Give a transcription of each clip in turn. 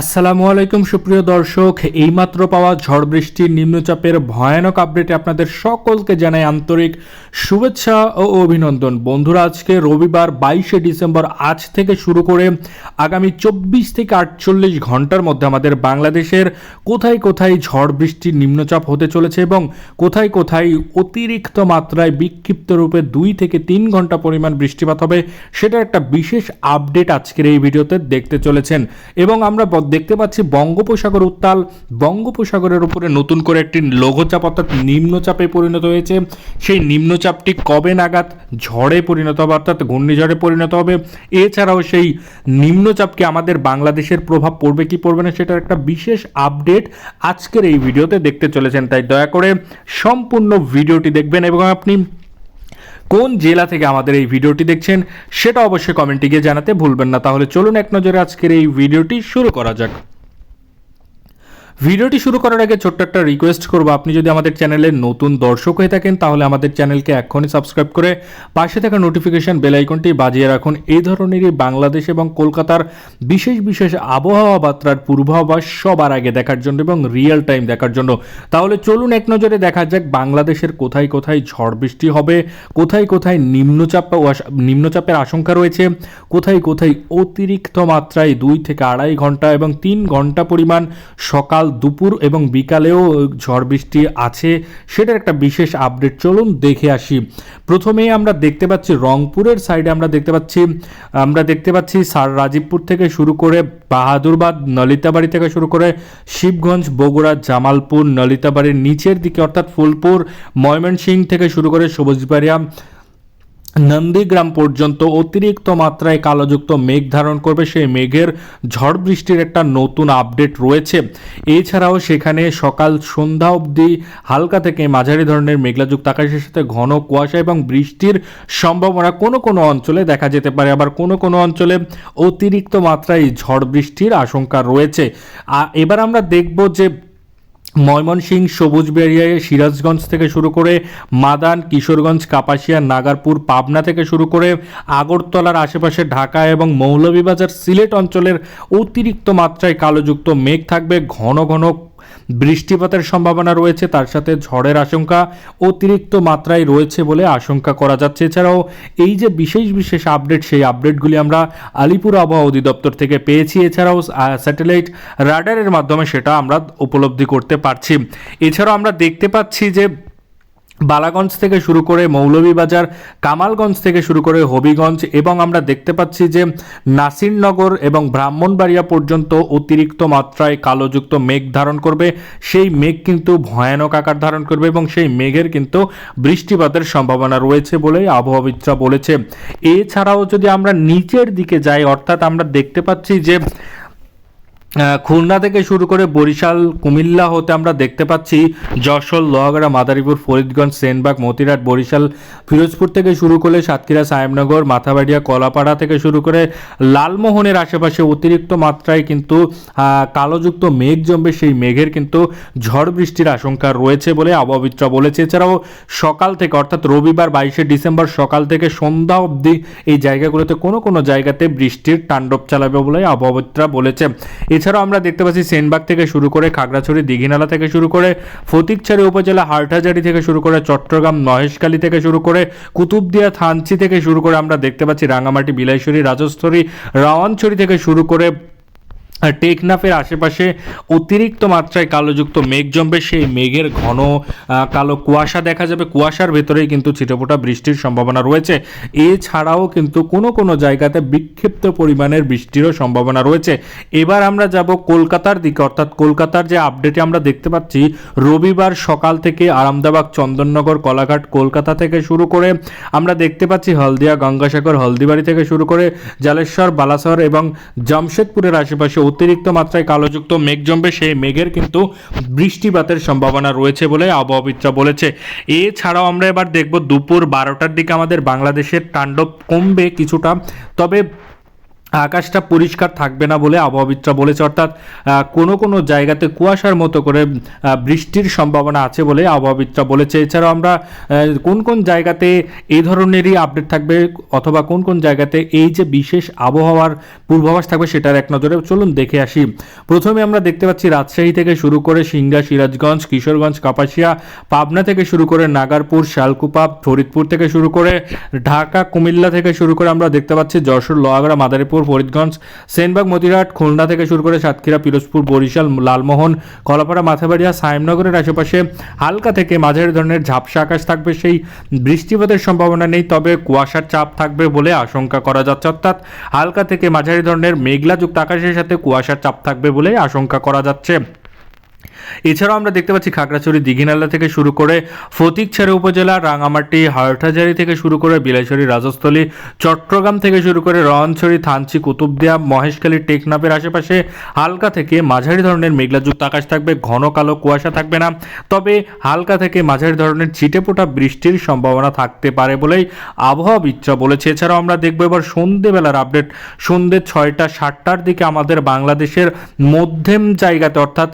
আসসালামু আলাইকুম, সুপ্রিয় দর্শক। এইমাত্র পাওয়া ঝড় বৃষ্টির নিম্নচাপের ভয়ানক আপডেটে আপনাদের সকলকে জানাই আন্তরিক শুভেচ্ছা ও অভিনন্দন। বন্ধুরা, আজকে রবিবার বাইশে ডিসেম্বর আজ থেকে শুরু করে আগামী চব্বিশ থেকে আটচল্লিশ ঘণ্টার মধ্যে আমাদের বাংলাদেশের কোথায় কোথায় ঝড় বৃষ্টির নিম্নচাপ হতে চলেছে এবং কোথায় কোথায় অতিরিক্ত মাত্রায় বিক্ষিপ্ত রূপে দুই থেকে তিন ঘণ্টা পরিমাণ বৃষ্টিপাত হবে, সেটা একটা বিশেষ আপডেট আজকের এই ভিডিওতে দেখতে চলেছেন। এবং আমরা দেখতে পাচ্ছি বঙ্গোপসাগর উত্তাল। বঙ্গোপসাগরের উপরে নতুন করে একটি লঘুচাপ অর্থাৎ নিম্নচাপে পরিণত হয়েছে। সেই নিম্নচাপটি কবে নাগাদ ঝড়ে পরিণত হবে অর্থাৎ ঘূর্ণিঝড়ে পরিণত হবে? এছাড়াও সেই নিম্নচাপকে আমাদের বাংলাদেশের প্রভাব পড়বে, কি পড়বে না সেটার একটা বিশেষ আপডেট আজকের এই ভিডিওতে দেখতে চলেছেন। তাই দয়া করে সম্পূর্ণ ভিডিওটি দেখবেন এবং আপনি কোন জেলা থেকে আমাদের এই ভিডিওটি দেখছেন সেটা অবশ্যই কমেন্টে গিয়ে জানাতে ভুলবেন না। তাহলে চলুন এক নজরে আজকের এই ভিডিওটি শুরু করা যাক। ভিডিওটি শুরু করার আগে ছোট্ট একটা রিকোয়েস্ট করব। আপনি যদি আমাদের চ্যানেলের নতুন দর্শক হয়ে থাকেন, তাহলে আমাদের চ্যানেলকে এখনই সাবস্ক্রাইব করে পাশে থাকা নোটিফিকেশন বেল আইকনটি বাজিয়ে রাখুন। এই ধরনেরই বাংলাদেশ এবং কলকাতার বিশেষ বিশেষ আবহাওয়া বার্তার পূর্বাভাস সবার আগে দেখার জন্য এবং রিয়েল টাইম দেখার জন্য। তাহলে চলুন এক নজরে দেখা যাক বাংলাদেশের কোথায় কোথায় ঝড় বৃষ্টি হবে, কোথায় কোথায় নিম্নচাপ নিম্নচাপের আশঙ্কা রয়েছে, কোথায় কোথায় অতিরিক্ত মাত্রায় দুই থেকে আড়াই ঘণ্টা এবং তিন ঘণ্টা পরিমাণ সকাল দুপুর এবং বিকালেও ঝড় বৃষ্টি আছে, সেটার একটা বিশেষ আপডেট চলুন দেখে আসি। প্রথমেই আমরা দেখতে পাচ্ছি রংপুরের সাইডে আমরা দেখতে পাচ্ছি, আমরা দেখতে পাচ্ছি সার রাজীবপুর থেকে শুরু করে বাহাদুরবাদ, নলিতাবাড়ি থেকে শুরু করে শিবগঞ্জ, বগুড়া, জামালপুর, নলিতাবাড়ির নিচের দিকে অর্থাৎ ফুলপুর, ময়মনসিংহ থেকে শুরু করে সবুজবাড়িয়া নন্দীগ্রাম পর্যন্ত অতিরিক্ত মাত্রায় কালোযুক্ত মেঘ ধারণ করবে। সেই মেঘের ঝড় বৃষ্টির একটা নতুন আপডেট রয়েছে। এছাড়াও সেখানে সকাল সন্ধ্যা অবধি হালকা থেকে মাঝারি ধরনের মেঘলাযুক্ত আকাশের সাথে ঘন কুয়াশা এবং বৃষ্টির সম্ভাবনা কোনো কোনো অঞ্চলে দেখা যেতে পারে। আবার কোনো কোনো অঞ্চলে অতিরিক্ত মাত্রায় ঝড় বৃষ্টির আশঙ্কা রয়েছে। এবার আমরা দেখব যে ময়মনসিংহ সবুজবেড়িয়ায় সিরাজগঞ্জ থেকে শুরু করে মাদান, কিশোরগঞ্জ, কাপাসিয়া, নাগারপুর, পাবনা থেকে শুরু করে আগরতলার আশেপাশে ঢাকা এবং মৌলভীবাজার সিলেট অঞ্চলের অতিরিক্ত মাত্রায় কালোযুক্ত মেঘ থাকবে, ঘন ঘন বৃষ্টিপাতের সম্ভাবনা রয়েছে, তার সাথে ঝড়ের আশঙ্কা অতিরিক্ত মাত্রায় রয়েছে বলে আশঙ্কা করা যাচ্ছে। এছাড়াও এই যে বিশেষ বিশেষ আপডেট, সেই আপডেটগুলি আমরা আলিপুর আবহাওয়া অধিদপ্তর থেকে পেয়েছি। এছাড়াও স্যাটেলাইট রাডারের মাধ্যমে সেটা আমরা উপলব্ধি করতে পারছি। এছাড়াও আমরা দেখতে পাচ্ছি যে বালাগঞ্জ থেকে শুরু করে মৌলভীবাজার, কামালগঞ্জ থেকে শুরু করে হবিগঞ্জ এবং আমরা দেখতে পাচ্ছি যে নাসিরনগর এবং ব্রাহ্মণবাড়িয়া পর্যন্ত অতিরিক্ত মাত্রায় কালোযুক্ত মেঘ ধারণ করবে। সেই মেঘ কিন্তু ভয়ানক আকার ধারণ করবে এবং সেই মেঘের কিন্তু বৃষ্টিপাতের সম্ভাবনা রয়েছে বলেই আবহাওয়াবিদরা বলেছে। এছাড়াও যদি আমরা নিচের দিকে যাই, অর্থাৎ আমরা দেখতে পাচ্ছি যে খুলনা থেকে শুরু করে বরিশাল, কুমিল্লা হতে আমরা দেখতে পাচ্ছি যশোর, লোহাগড়া, মাদারীপুর, ফরিদগঞ্জ, সেনবাগ মতিরাট বরিশাল, ফিরোজপুর থেকে শুরু করে সাতক্ষীরা, সাহেবনগর, মাথাবাড়িয়া, কলাপাড়া থেকে শুরু করে লালমোহনের আশেপাশে অতিরিক্ত মাত্রায় কিন্তু কালোযুক্ত মেঘ জমবে সেই মেঘের কিন্তু ঝড় বৃষ্টির আশঙ্কা রয়েছে বলে আবহাওয়াবিদরা বলেছে। এছাড়াও সকাল থেকে অর্থাৎ রবিবার বাইশে ডিসেম্বর সকাল থেকে সন্ধ্যা অবধি এই জায়গাগুলোতে কোনো কোনো জায়গাতে বৃষ্টির তাণ্ডব চালাবে বলে আবহাওয়াবিদরা বলেছে। এছাড়াও আমরা দেখতে পাচ্ছি সেনবাগ থেকে শুরু করে খাগড়াছড়ি, দিঘিনালা থেকে শুরু করে ফতিকছাড়ি উপজেলা, হাটহাজারি থেকে শুরু করে চট্টগ্রাম, মহেশখালী থেকে শুরু করে কুতুবদিয়া, থানচি থেকে শুরু করে আমরা দেখতে পাচ্ছি রাঙামাটি বিলাইশ্বরী রাজস্থরী রাওয়ানছড়ি থেকে শুরু করে টেকনাফের আশেপাশে অতিরিক্ত মাত্রায় কালোযুক্ত মেঘ জমবে। সেই মেঘের ঘন কালো কুয়াশা দেখা যাবে। কুয়াশার ভেতরেই কিন্তু ছিটেফোঁটা বৃষ্টির সম্ভাবনা রয়েছে। এছাড়াও কিন্তু কোনো কোনো জায়গাতে বিক্ষিপ্ত পরিমাণের বৃষ্টিরও সম্ভাবনা রয়েছে। এবার আমরা যাব কলকাতার দিকে। অর্থাৎ কলকাতার যে আপডেটে আমরা দেখতে পাচ্ছি, রবিবার সকাল থেকে আরামদাবাগ চন্দননগর, কলাঘাট, কলকাতা থেকে শুরু করে আমরা দেখতে পাচ্ছি হলদিয়া, গঙ্গাসাগর, হলদিবাড়ি থেকে শুরু করে জালেশ্বর, বালাসর এবং জামশেদপুরের আশেপাশে অতিরিক্ত মাত্রায় কালোযুক্ত মেঘ জমবে, সেই মেঘের কিন্তু বৃষ্টিপাতের সম্ভাবনা রয়েছে বলে আবহাওয়াবিদরা বলেছে। এছাড়াও আমরা এবার দেখব দুপুর বারোটার দিকে আমাদের বাংলাদেশের তাণ্ডব কমবে কিছুটা, তবে আকাশটা পরিষ্কার থাকবে না বলে আবহাওয়াবিদরা বলেছে। অর্থাৎ কোনো কোনো জায়গাতে কুয়াশার মতো করে বৃষ্টির সম্ভাবনা আছে বলে আবহাওয়াবিদরা বলেছে। এছাড়াও আমরা কোন কোন জায়গাতে এই ধরনেরই আপডেট থাকবে অথবা কোন কোন জায়গাতে এই যে বিশেষ আবহাওয়ার পূর্বাভাস থাকবে সেটার এক নজরে চলুন দেখে আসি। প্রথমে আমরা দেখতে পাচ্ছি রাজশাহী থেকে শুরু করে সিংড়া সিরাজগঞ্জ, কিশোরগঞ্জ, কাপাসিয়া, পাবনা থেকে শুরু করে নাগারপুর শালকুপা ফরিদপুর থেকে শুরু করে ঢাকা, কুমিল্লা থেকে শুরু করে আমরা দেখতে পাচ্ছি যশোর, লোহাগড়া, মাদারীপুর ফরিদগঞ্জ, সেনবাগ মতিরাট খুলনা থেকে শুরু করে সাতক্ষীরা, পিরোজপুর, বরিশাল, লালমোহন, কলাপাড়া, মাথাবাড়িয়া সাইমনগরের আশেপাশে হালকা থেকে মাঝারি ধরনের ঝাপসা আকাশ থাকবে। সেই বৃষ্টিপাতের সম্ভাবনা নেই, তবে কুয়াশার চাপ থাকবে বলে আশঙ্কা করা যাচ্ছে। অর্থাৎ হালকা থেকে মাঝারি ধরনের মেঘলাযুক্ত আকাশের সাথে কুয়াশার চাপ থাকবে বলে আশঙ্কা করা যাচ্ছে। এছাড়াও আমরা দেখতে পাচ্ছি খাগড়াছড়ি দিঘিনালা থেকে শুরু করে ফতিকছড়ি উপজেলা, রাঙামাটি হাটহাজারি থেকে শুরু করে বিলাইছড়ি রাজস্থলী, চট্টগ্রাম থেকে শুরু করে রয়নছড়ি থানচি, কুতুবদিয়া, মহেশখালী, টেকনাফের আশেপাশে হালকা থেকে মাঝারি ধরনের মেঘলাযুক্ত আকাশ থাকবে, ঘন কালো কুয়াশা থাকবে না। তবে হালকা থেকে মাঝারি ধরনের ছিটেফোঁটা বৃষ্টির সম্ভাবনা থাকতে পারে বলেই আবহাওয়া আবহাওয়াবিদরা বলেছে। এছাড়াও আমরা দেখব এবার সন্ধেবেলার আপডেট। সন্ধে ছয়টা, সাতটার দিকে আমাদের বাংলাদেশের মধ্যম জায়গাতে, অর্থাৎ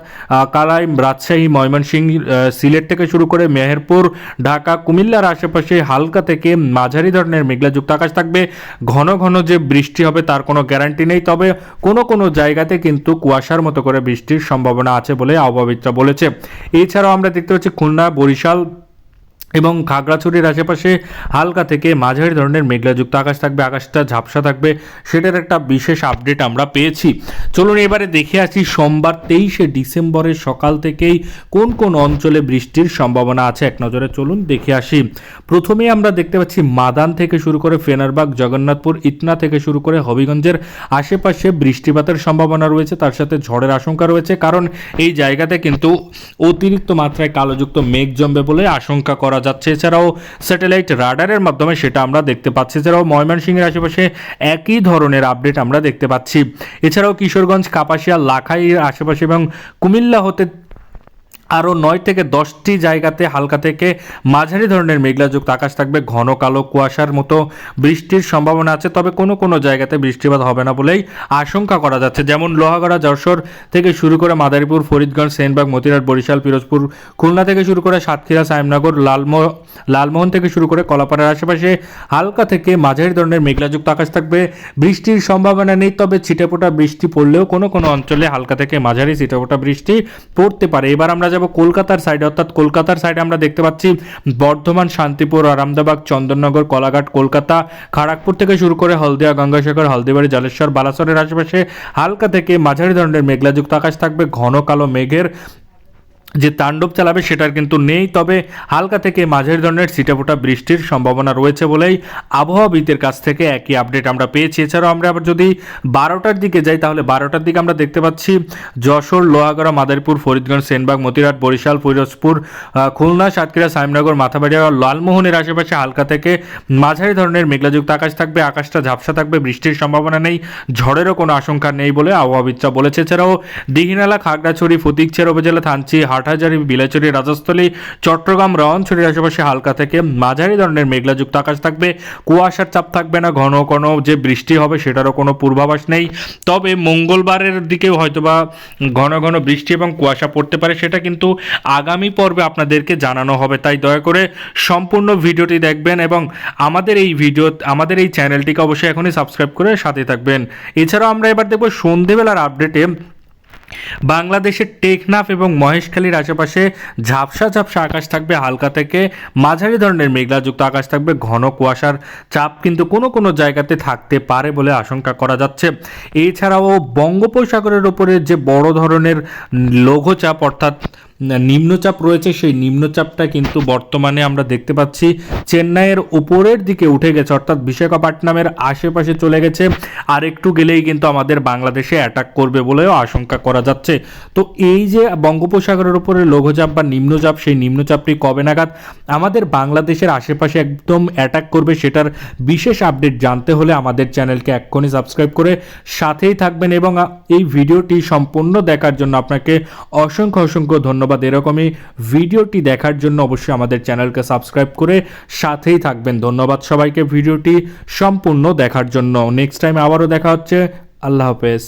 কালাই রাজশাহী, ময়মনসিংহ সিলেট থেকে শুরু করে মেহেরপুর, ঢাকা, কুমিল্লার আশেপাশে হালকা থেকে মাঝারি ধরনের মেঘলাযুক্ত আকাশ থাকবে। ঘন ঘন যে বৃষ্টি হবে তার কোনো গ্যারান্টি নেই, তবে কোনো কোনো জায়গাতে কিন্তু কুয়াশার মতো করে বৃষ্টির সম্ভাবনা আছে বলে আবহাওয়াবিদরা বলেছে। এছাড়াও আমরা দেখতে পাচ্ছি খুলনা, বরিশাল এবং খাগড়াছড়ির আশেপাশে হালকা থেকে মাঝারি ধরনের মেঘলাযুক্ত আকাশ থাকবে, আকাশটা ঝাপসা থাকবে। সেটার একটা বিশেষ আপডেট আমরা পেয়েছি। চলুন এবারে দেখে আসি সোমবার তেইশে ডিসেম্বরের সকাল থেকেই কোন কোন অঞ্চলে বৃষ্টির সম্ভাবনা আছে এক নজরে চলুন দেখে আসি। প্রথমেই আমরা দেখতে পাচ্ছি মাদান থেকে শুরু করে ফেনারবাগ, জগন্নাথপুর, ইটনা থেকে শুরু করে হবিগঞ্জের আশেপাশে বৃষ্টিপাতের সম্ভাবনা রয়েছে, তার সাথে ঝড়ের আশঙ্কা রয়েছে, কারণ এই জায়গাতে কিন্তু অতিরিক্ত মাত্রায় কালোযুক্ত মেঘ জমবে বলে আশঙ্কা করা যাচ্ছে। এছাড়াও স্যাটেলাইট রাডারের মাধ্যমে সেটা আমরা দেখতে পাচ্ছি। এছাড়াও ময়মনসিংহের আশেপাশে একই ধরনের আপডেট আমরা দেখতে পাচ্ছি। এছাড়াও কিশোরগঞ্জ, কাপাসিয়া, লাখাইয়ের আশেপাশে এবং কুমিল্লা হতে আরও নয় থেকে দশটি জায়গাতে হালকা থেকে মাঝারি ধরনের মেঘলাযুক্ত আকাশ থাকবে। ঘন কালো কুয়াশার মতো বৃষ্টির সম্ভাবনা আছে, তবে কোনো কোনো জায়গাতে বৃষ্টিপাত হবে না বলেই আশঙ্কা করা যাচ্ছে। যেমন লোহাগড়া, যশোর থেকে শুরু করে মাদারীপুর, ফরিদগঞ্জ, সেনবাগ মতিরাট বরিশাল, পিরোজপুর, খুলনা থেকে শুরু করে সাতক্ষীরা, সাইমনগর, লালমো, লালমোহন থেকে শুরু করে কলাপাড়ার আশেপাশে হালকা থেকে মাঝারি ধরনের মেঘলাযুক্ত আকাশ থাকবে। বৃষ্টির সম্ভাবনা নেই, তবে ছিটেফোঁটা বৃষ্টি পড়লেও কোনো কোনো অঞ্চলে হালকা থেকে মাঝারি ছিটেফোঁটা বৃষ্টি পড়তে পারে। এবার আমরা যাব কলকাতার সাইডে অর্থাৎ কলকাতার সাইডে আমরা দেখতে পাচ্ছি বর্ধমান, শান্তিপুর আরামদাবাগ চন্দননগর, কলাঘাট, কলকাতা খড়গপুর থেকে শুরু করে হলদিয়া, গঙ্গাসাগর, হলদিবাড়ি, জলেশ্বর, বালাসরের আশেপাশে হালকা থেকে মাঝারি ধরনের মেঘলাযুক্ত আকাশ থাকবে। ঘন কালো মেঘের যে তাণ্ডব চালাবে সেটার কিন্তু নেই। তবে হালকা থেকে মাঝারি ধরনের ছিটেফোঁটা বৃষ্টির সম্ভাবনা রয়েছে বলেই আবহাওয়াবিদের কাছ থেকে একই আপডেট আমরা পেয়েছি। এছাড়াও আমরা আবার যদি বারোটার দিকে যাই, তাহলে বারোটার দিকে আমরা দেখতে পাচ্ছি যশোর, লোহাগড়া, মাদারীপুর, ফরিদগঞ্জ, সেনবাগ মতিরাট বরিশাল, ফিরোজপুর খুলনা, সাতক্ষীরা, সাইমনগর, মাথাবাড়িয়া, লালমোহনের আশেপাশে হালকা থেকে মাঝারি ধরনের মেঘলাযুক্ত আকাশ থাকবে, আকাশটা ঝাপসা থাকবে, বৃষ্টির সম্ভাবনা নেই, ঝড়েরও কোনো আশঙ্কা নেই বলে আবহাওয়াবিদরা বলেছে। এছাড়াও দিঘিনালা, খাগড়াছড়ি ফতিকছের উপজেলা, থানচি হাটহাজারি বিলাইছড়ি রাজস্থলী, চট্টগ্রাম রওয়ানছড়ির আশেপাশে হালকা থেকে মাঝারি ধরনের মেঘলাযুক্ত আকাশ থাকবে। কুয়াশার চাপ থাকবে না, ঘন ঘন যে বৃষ্টি হবে সেটারও কোনো পূর্বাভাস নেই। তবে মঙ্গলবারের দিকেও হয়তোবা ঘন ঘন বৃষ্টি এবং কুয়াশা পড়তে পারে, সেটা কিন্তু আগামী পর্বে আপনাদেরকে জানানো হবে। তাই দয়া করে সম্পূর্ণ ভিডিওটি দেখবেন এবং আমাদের এই ভিডিও, আমাদের এই চ্যানেলটিকে অবশ্যই এখনই সাবস্ক্রাইব করে সাথে থাকবেন। এছাড়াও আমরা এবার দেখব সন্ধেবেলার আপডেটে বাংলাদেশের টেকনাফ এবং মহেশখালীর আশেপাশে ঝাপসা ঝাপসা আকাশ থাকবে, হালকা থেকে মাঝারি ধরনের মেঘলাযুক্ত আকাশ থাকবে। ঘন কুয়াশার চাপ কিন্তু কোনো কোনো জায়গাতে থাকতে পারে বলে আশঙ্কা করা যাচ্ছে। এছাড়াও বঙ্গোপসাগরের ওপরে যে বড় ধরনের লঘুচাপ, অর্থাৎ নিম্নচাপ রয়েছে, সেই নিম্নচাপটা কিন্তু বর্তমানে আমরা দেখতে পাচ্ছি। চেন্নাইয়ের উপরের দিকে উঠে গেছে, অর্থাৎ বিশাখাপট্টনমের আশেপাশে চলে গেছে। আর একটু গেলেই কিন্তু আমাদের বাংলাদেশে অ্যাটাক করবে বলেও আশঙ্কা করা যাচ্ছে। তো এই যে বঙ্গোপসাগরের উপরে লঘুচাপ বা নিম্নচাপ, সেই নিম্নচাপটি কবে নাগাদ? আমাদের বাংলাদেশের আশেপাশে একদম অ্যাটাক করবে সেটার বিশেষ আপডেট জানতে হলে আমাদের চ্যানেলকে এক্ষুনি সাবস্ক্রাইব করে সাথেই থাকবেন। এবং এই ভিডিওটি সম্পূর্ণ দেখার জন্য আপনাকে অসংখ্য অসংখ্য ধন্যবাদ। ধন্যবাদ। এরকমই ভিডিওটি দেখার জন্য অবশ্যই আমাদের চ্যানেলকে সাবস্ক্রাইব করে সাথেই থাকবেন। ধন্যবাদ সবাইকে। ভিডিওটি সম্পূর্ণ দেখার জন্য। নেক্সট টাইম আবারও দেখা হচ্ছে। আল্লাহ হাফেজ।